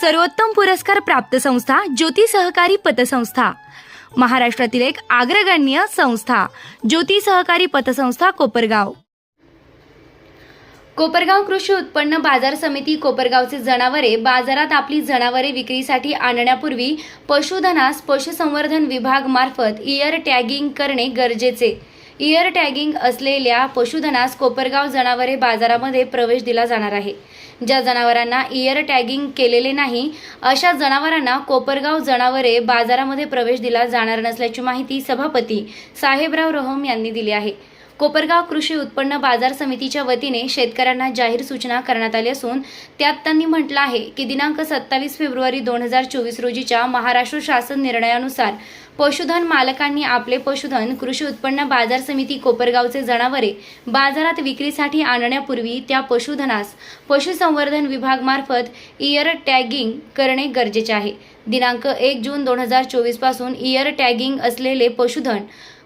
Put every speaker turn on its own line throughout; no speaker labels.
सर्वोत्तम पुरस्कार प्राप्त संस्था ज्योती सहकारी पतसंस्था. महाराष्ट्रातील एक अग्रगण्य संस्था ज्योती सहकारी पतसंस्था कोपरगाव. कोपरगाव कृषी उत्पन्न बाजार समिती कोपरगावचे जनावरे बाजारात आपली जनावरे विक्रीसाठी आणण्यापूर्वी पशुधनास पशुसंवर्धन विभाग मार्फत इयर टॅगिंग करणे गरजेचे. इयर टॅगिंग असलेल्या पशुधनास कोपरगाव जनावरे बाजारामध्ये प्रवेश दिला जाणार आहे. ज्या जनावरांना इयर टॅगिंग केलेले नाही अशा जनावरांना कोपरगाव जनावरे बाजारामध्ये प्रवेश दिला जाणार नसल्याची माहिती सभापती साहेबराव रहम यांनी दिली आहे. कोपरगाव कृषी उत्पन्न बाजार समितीच्या वतीने शेतकऱ्यांना जाहीर सूचना करण्यात आली असून त्यात त्यांनी म्हटलं आहे की दिनांक सत्तावीस फेब्रुवारी दोन हजार चोवीस रोजीच्या महाराष्ट्र शासन निर्णयानुसार पशुधन मालकांनी आपले पशुधन कृषी उत्पन्न बाजार समिती कोपरगावचे जनावरे बाजारात विक्रीसाठी आणण्यापूर्वी त्या पशुधनास पशुसंवर्धन विभागमार्फत इयर टॅगिंग करणे गरजेचे आहे. दिनांक एक जून दोन हजार चोवीसपासून इयर टॅगिंग असलेले पशुधन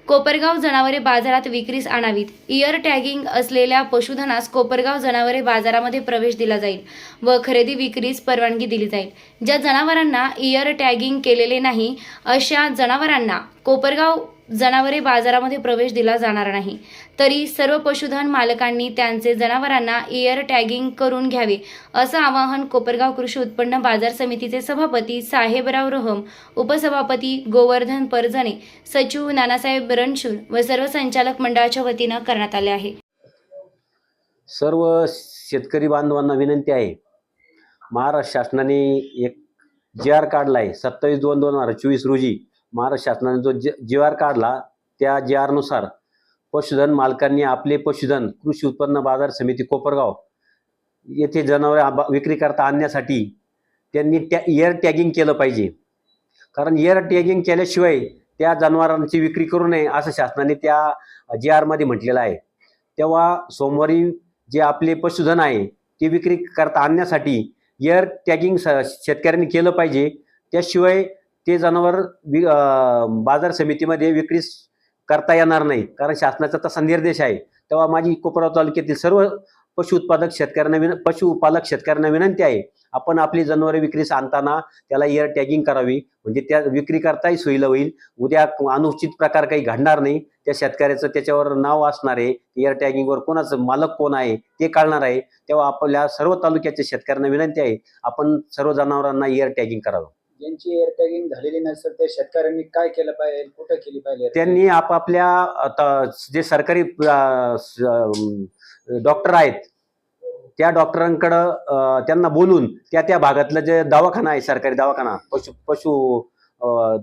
कोपरगाव जनावरे बाजारात विक्रीस आणावीत. इयर टॅगिंग असलेल्या पशुधनास कोपरगाव जनावरे बाजारामध्ये प्रवेश दिला जाईल व खरेदी विक्रीस परवानगी दिली जाईल. ज्या जनावरांना इयर टॅगिंग केलेले नाही अशा जनावरांना कोपरगाव जनावरे बाजारामध्ये प्रवेश दिला जाणार नाही. तरी सर्व पशुधन मालकांनी त्यांचे जनावरांना एअर टॅगिंग करून घ्यावे असं आवाहन कोपरगाव कृषी उत्पन्न बाजार समितीचे सभापती साहेबराव रहम उपसभापती गोवर्धन परजणे सचिव नानासाहेब रणशूर व सर्व संचालक मंडळाच्या वतीनं करण्यात आले आहे.
सर्व शेतकरी बांधवांना विनंती आहे महाराष्ट्र शासनाने एक जी आर काढला आहे सत्तावीस दोन दोन हजार चोवीस रोजी महाराष्ट्र शासनाने जो जी जी आर काढला त्या जी आरनुसार पशुधन मालकांनी आपले पशुधन कृषी उत्पन्न बाजार समिती कोपरगाव येथे जनावरे विक्रीकरता आणण्यासाठी त्यांनी त्या इयर टॅगिंग केलं पाहिजे. कारण इयर टॅगिंग केल्याशिवाय त्या जनावरांची विक्री करू नये असं शासनाने त्या जी आरमध्ये म्हटलेलं आहे. तेव्हा सोमवारी जे आपले पशुधन आहे ते विक्री करता आणण्यासाठी इयर टॅगिंग स शेतकऱ्यांनी केलं पाहिजे. त्याशिवाय ते जनावर वि बाजार समितीमध्ये विक्रीस करता येणार नाही. कारण शासनाचा तसा निर्देश आहे. तेव्हा माझी कोपराव तालुक्यातील सर्व पशु उत्पादक शेतकऱ्यांना विन पशुपालक शेतकऱ्यांना विनंती आहे. आपण आपली जनावरे विक्रीस आणताना त्याला एअर टॅगिंग करावी. म्हणजे त्या विक्री करताही सोयीला होईल. उद्या अनुचित प्रकार काही घडणार नाही. त्या शेतकऱ्याचं त्याच्यावर नाव असणार आहे. एअर टॅगिंगवर कोणाचं मालक कोण आहे ते कळणार आहे. तेव्हा आपल्या सर्व तालुक्याच्या शेतकऱ्यांना विनंती आहे. आपण सर्व जनावरांना एअर टॅगिंग करावं.
ज्यांची एअर टॅगिंग झालेली नसेल त्या शेतकऱ्यांनी काय केलं पाहिजे कुठं केली पाहिजे?
त्यांनी आपापल्या आता जे सरकारी डॉक्टर आहेत त्या डॉक्टरांकडं त्यांना बोलून त्या त्या भागातलं जे दवाखाना आहे सरकारी दवाखाना पशु पशु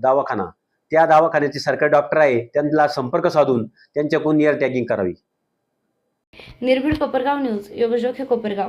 दवाखाना त्या दवाखान्याचे सरकारी डॉक्टर आहे त्यांना संपर्क साधून त्यांच्याकडून इयर टॅगिंग करावी.
निर्भीड कोपरगाव न्यूज योगजोग हे कोपरगाव.